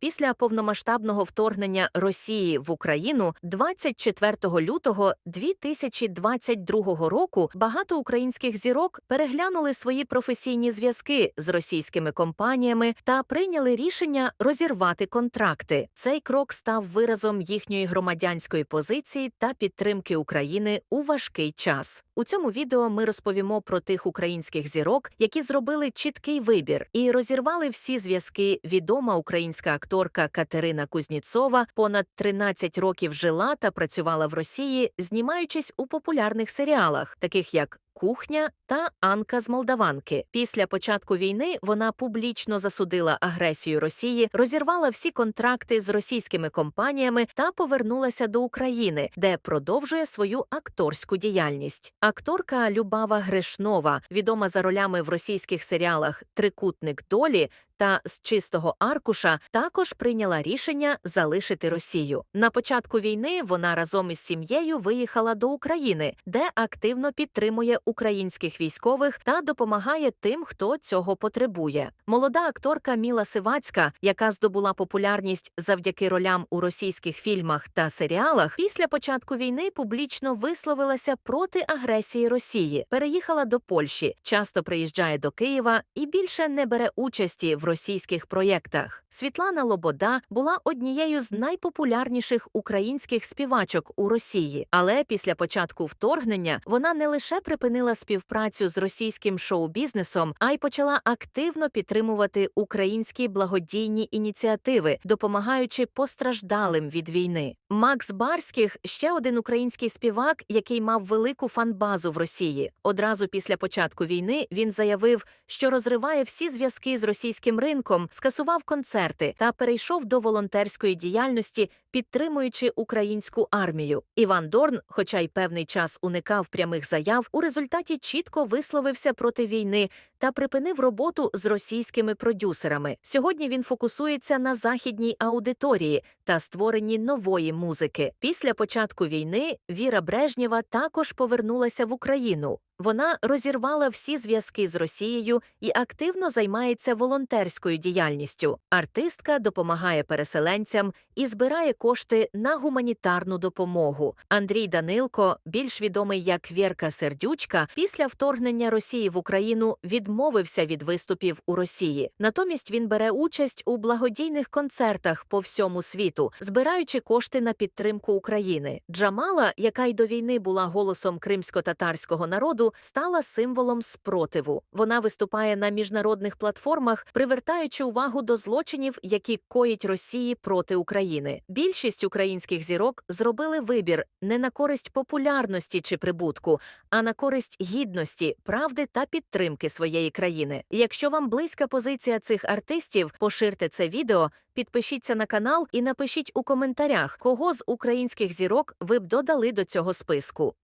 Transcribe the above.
Після повномасштабного вторгнення Росії в Україну 24 лютого 2022 року багато українських зірок переглянули свої професійні зв'язки з російськими компаніями та прийняли рішення розірвати контракти. Цей крок став виразом їхньої громадянської позиції та підтримки України у важкий час. У цьому відео ми розповімо про тих українських зірок, які зробили чіткий вибір і розірвали всі зв'язки. Відома українська акторка Катерина Кузніцова понад 13 років жила та працювала в Росії, знімаючись у популярних серіалах, таких як Кухня та Анка з Молдаванки. Після початку війни вона публічно засудила агресію Росії, розірвала всі контракти з російськими компаніями та повернулася до України, де продовжує свою акторську діяльність. Акторка Любава Гришнова, відома за ролями в російських серіалах Трикутник долі та з чистого аркуша також прийняла рішення залишити Росію. На початку війни вона разом із сім'єю виїхала до України, де активно підтримує українських військових та допомагає тим, хто цього потребує. Молода акторка Міла Сивацька, яка здобула популярність завдяки ролям у російських фільмах та серіалах, після початку війни публічно висловилася проти агресії Росії, переїхала до Польщі, часто приїжджає до Києва і більше не бере участі в російських проєктах. Світлана Лобода була однією з найпопулярніших українських співачок у Росії, але після початку вторгнення вона не лише припинила співпрацю з російським шоу-бізнесом, а й почала активно підтримувати українські благодійні ініціативи, допомагаючи постраждалим від війни. Макс Барських ще один український співак, який мав велику фанбазу в Росії. Одразу після початку війни він заявив, що розриває всі зв'язки з російським ринком, скасував концерти та перейшов до волонтерської діяльності, підтримуючи українську армію. Іван Дорн, хоча й певний час уникав прямих заяв, у результаті чітко висловився проти війни та припинив роботу з російськими продюсерами. Сьогодні він фокусується на західній аудиторії та створенні нової музики. Після початку війни Віра Брежнєва також повернулася в Україну. Вона розірвала всі зв'язки з Росією і активно займається волонтерською діяльністю. Артистка допомагає переселенцям і збирає кошти на гуманітарну допомогу. Андрій Данилко, більш відомий як Вєрка Сердючка, після вторгнення Росії в Україну відмовився від виступів у Росії. Натомість він бере участь у благодійних концертах по всьому світу, збираючи кошти на підтримку України. Джамала, яка й до війни була голосом кримсько-татарського народу, стала символом спротиву. Вона виступає на міжнародних платформах, привертаючи увагу до злочинів, які коїть Росії проти України. Більшість українських зірок зробили вибір не на користь популярності чи прибутку, а на користь гідності, правди та підтримки своєї країни. Якщо вам близька позиція цих артистів, поширте це відео. Підпишіться на канал і напишіть у коментарях, кого з українських зірок ви б додали до цього списку.